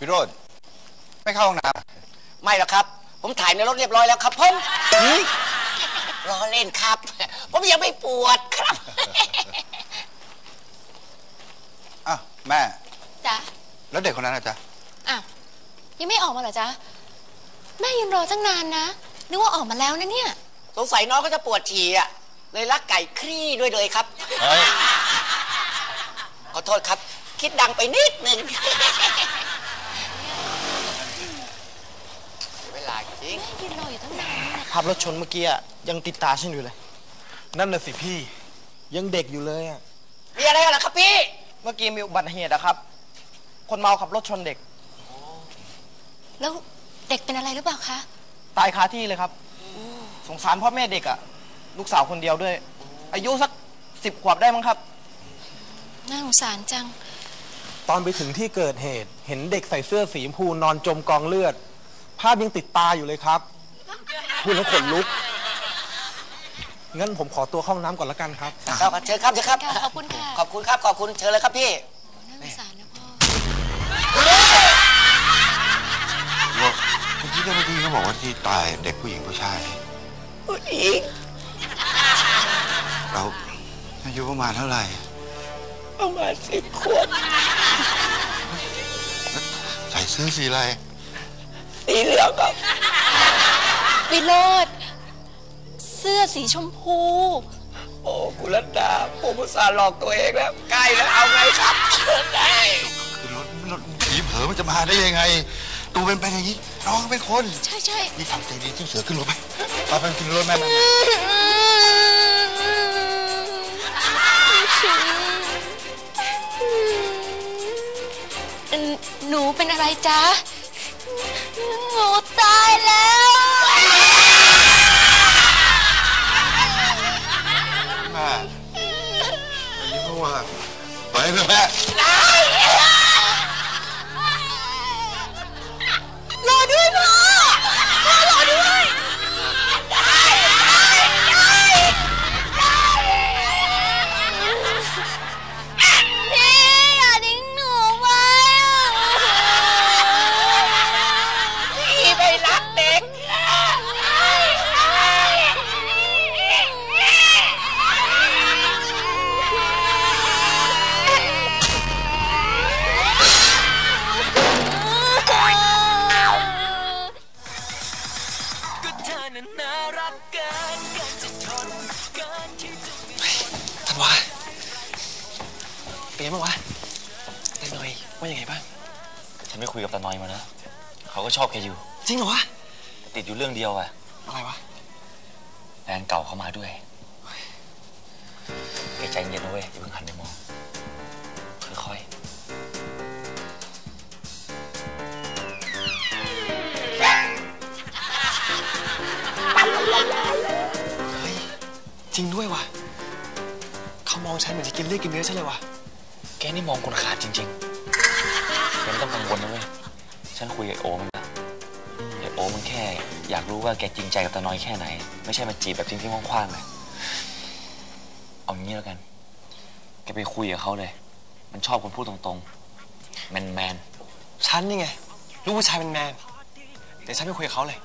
วิโรธไม่เข้าห้องน้ไม่หรอกครับ ผมถ่ายในรถเรียบร้อยแล้วครับผมรอเล่นครับ ผมยังไม่ปวดครับำอ้าวแม่ จ๊ะแล้วเด็กคนนั้นนะจ๊ะอ้าวยังไม่ออกมาเหรอจ๊ะ แม่ยืนรอตั้งนานนะ นึกว่าออกมาแล้วนะเนี่ย สงสัยน้องก็จะปวดฉี่อะเลยลักไก่คลี่ด้วยเลยครับ เฮ้ยขอโทษครับ คิดดังไปนิดนึง เวลา จริงแม่ยืนรออยู่ตั้งนานเนี่ยภาพรถชนเมื่อกี้อะยังติดตาฉันอยู่เลย นั่นน่ะสิพี่ ยังเด็กอยู่เลยอะมีอะไรกันล่ะครับพี่ เมื่อกี้มีอุบัติเหตุอะครับ คนเมาขับรถชนเด็ก แล้วเด็กเป็นอะไรหรือเปล่าคะ ตายคาที่เลยครับ สงสารพ่อแม่เด็กอะลูกสาวคนเดียวด้วย อายุสักสิบขวบได้มั้งครับ น่าสงสารจัง ตอนไปถึงที่เกิดเหตุ เห็นเด็กใส่เสื้อสีชมพูนอนจมกองเลือด ภาพยังติดตาอยู่เลยครับพูดแล้วขนลุก งั้นผมขอตัวเข้าห้องน้ำก่อนละกันครับ ครับเชิญครับเชิญครับ ค่ะขอบคุณค่ะ ขอบคุณครับ ขอบคุณเชิญเลยครับพี่ น่าสงสารนะพ่อเมื่อกี้เจ้าหน้าที่เขาบอกว่าที่ตายเด็กผู้หญิงผู้ชาย ผู้หญิง เราอายุประมาณเท่าไหร่ ประมาณสิบขวบใส่เสื้อสีอะไร สีเหลืองครับ วิโรดเสื้อสีชมพู โอ้คุณรัตดาผมอุตส่าห์หลอกตัวเองแล้ว ใกล้แล้วเอาไงครับได้คือรถรถผีเผลอมันจะมาได้ยังไงตัวเป็นไปอย่างนี้น้องเป็นคน ใช่ใช่นี่ทำใจดีที่เสือขึ้นรถไปไปไปขึ้นรถแม่แม่อืมหนูเป็นอะไรจ๊ะ หนูตายแล้ว แม่อันนี้เพราะว่าไปเถอะแม่ บ้างวะนายหน่อยว่ายังไงบ้าง ฉันไม่คุยกับตาน้อยมานะเขาก็ชอบแกอยู่ จริงเหรอวะ ติดอยู่เรื่องเดียวอะอะไรวะแฟนเก่าเขามาด้วยแกใจเย็นนะเว้ยอย่าเพิ่งหันไปมองค่อยเฮ้ยจริงด้วยวะเขามองฉันเหมือนจะกินเลือดกินเนื้อฉันเลยวะๆ แกนี่มองคนขาดจริงๆแกไม่ต้องกังวลนะเว้ย ฉันคุยกับไอ้โอมันละไอโอมันแค่ อยากรู้ว่าแกจริงใจกับตาน้อยแค่ไหน ไม่ใช่มาจีบแบบทิ้งๆคว้างๆเลยเอางี้แล้วกัน แกไปคุยกับเขาเลย มันชอบคนพูดตรงๆ แมนฉันนี่ไง ลูกผู้ชายเป็นแมนเดี๋ยวฉันไปคุยกับเขาเลย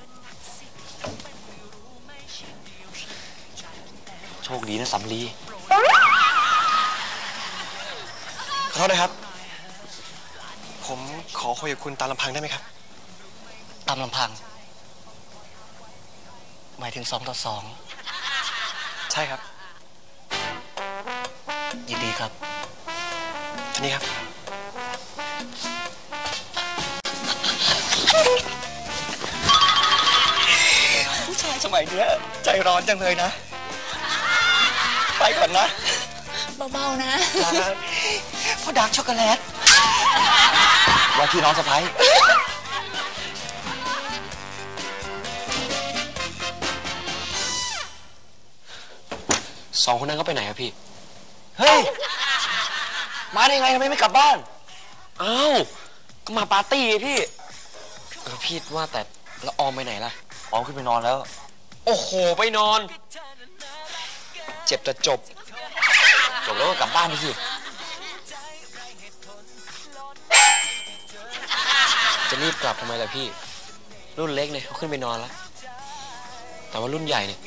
โชคดีนะสำลี โทษนะครับ ผมขอคุยกับคุณตามลำพังได้ไหมครับ ตามลำพัง หมายถึงสองต่อสอง ใช่ครับ ยินดีครับทีนี้ครับ ผู้ชายสมัยเนี้ย ใจร้อนจังเลยนะ ไปก่อนนะ เบาๆนะ พ่อดาร์กช็อกโกแลตว่าที่น้องสะพ้ายสองคนนั้นก็ไปไหนอะพี่ เฮ้ย มาได้ไงทำไมไม่กลับบ้าน อ้าว ก็มาปาร์ตี้ไงพี่เออพี่ว่าแต่แล้วออมไปไหนล่ะ ออมขึ้นไปนอนแล้ว โอ้โห ไปนอน เจ็บแต่จบ จบแล้วก็กลับบ้านไปสิ จะรีบกลับทำไมล่ะพี่ รุ่นเล็กเนี่ยเขาขึ้นไปนอนแล้ว แต่ว่ารุ่นใหญ่เนี่ย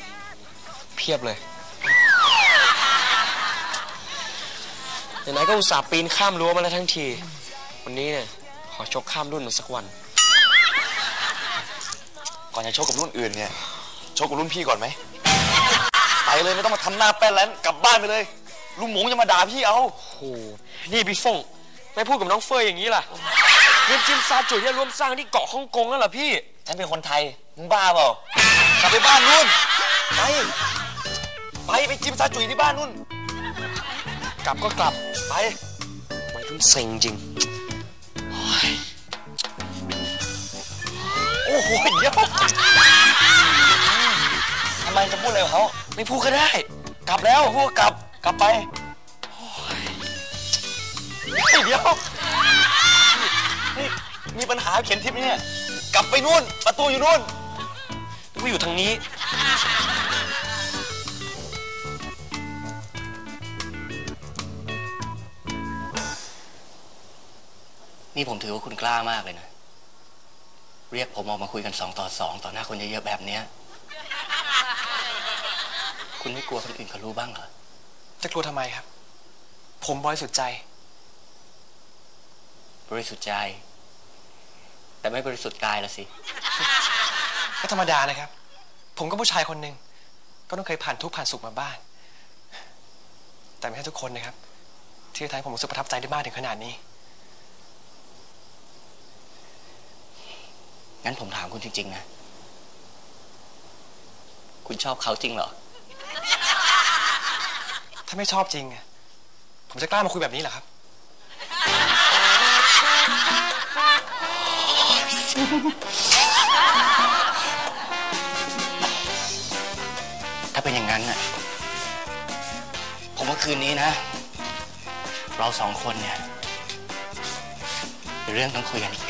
เพียบเลยไหนๆก็อุตส่าห์ปีนข้ามรั้วมาแล้วทั้งที วันนี้เนี่ย ขอชกข้ามรุ่นมาสักวัน ก่อนจะชกกับรุ่นอื่นเนี่ย ชกกับรุ่นพี่ก่อนไหม ไปเลยไม่ต้องมาทำหน้าแป้นแล้วกลับบ้านไปเลย ลุงหมงจะมาด่าพี่เอา โอ้โห นี่พี่ฟงไม่พูดกับน้องเฟยอย่างนี้ล่ะ เรื่องจิมซาจุยที่ร่วมสร้างที่เกาะฮ่องกงนั่นเหรอพี่ ฉันเป็นคนไทย มึงบ้าเปล่ากลับไปบ้านนู่น ไป ไปไปจิ้มซาจุยที่บ้านนู่น กลับก็กลับ ไปมันทุ่นเซ็งจริง โอ้โหเดี๋ยวทำไมจะพูดอะไรกับเขาไม่พูดก็ได้ กลับแล้วพูดกลับ กลับไปโอ้ยเฮ้ยเดี๋ยวนี่ มีปัญหาเข็นทิพย์เนี่ย กลับไปนู่น ประตูอยู่นู่นไม่อยู่ทางนี้ นี่ผมถือว่าคุณกล้ามากเลยนะ เรียกผมออกมาคุยกันสองต่อสองต่อหน้าคนเยอะๆแบบเนี้ย คุณไม่กลัวคนอื่นเขารู้บ้างเหรอ จะกลัวทำไมครับ ผมบริสุทธิ์ใจ บริสุทธิ์ใจ แต่ไม่บริสุทธิ์กายละสิ ก็ธรรมดานะครับ ผมก็ผู้ชายคนหนึ่งก็ต้องเคยผ่านทุกข์ผ่านสุขมาบ้าง แต่ไม่ใช่ทุกคนนะครับ ที่จะทำให้ผมรู้สึกประทับใจได้มากถึงขนาดนี้ งั้นผมถามคุณจริง ๆ นะ คุณชอบเขาจริงเหรอ ถ้าไม่ชอบจริงอะผมจะกล้ามาคุยแบบนี้เหรอครับ ถ้าเป็นอย่างนั้นน่ะ ผมว่าคืนนี้นะ เราสองคนเนี่ย เรื่องต้องคุยกันอีก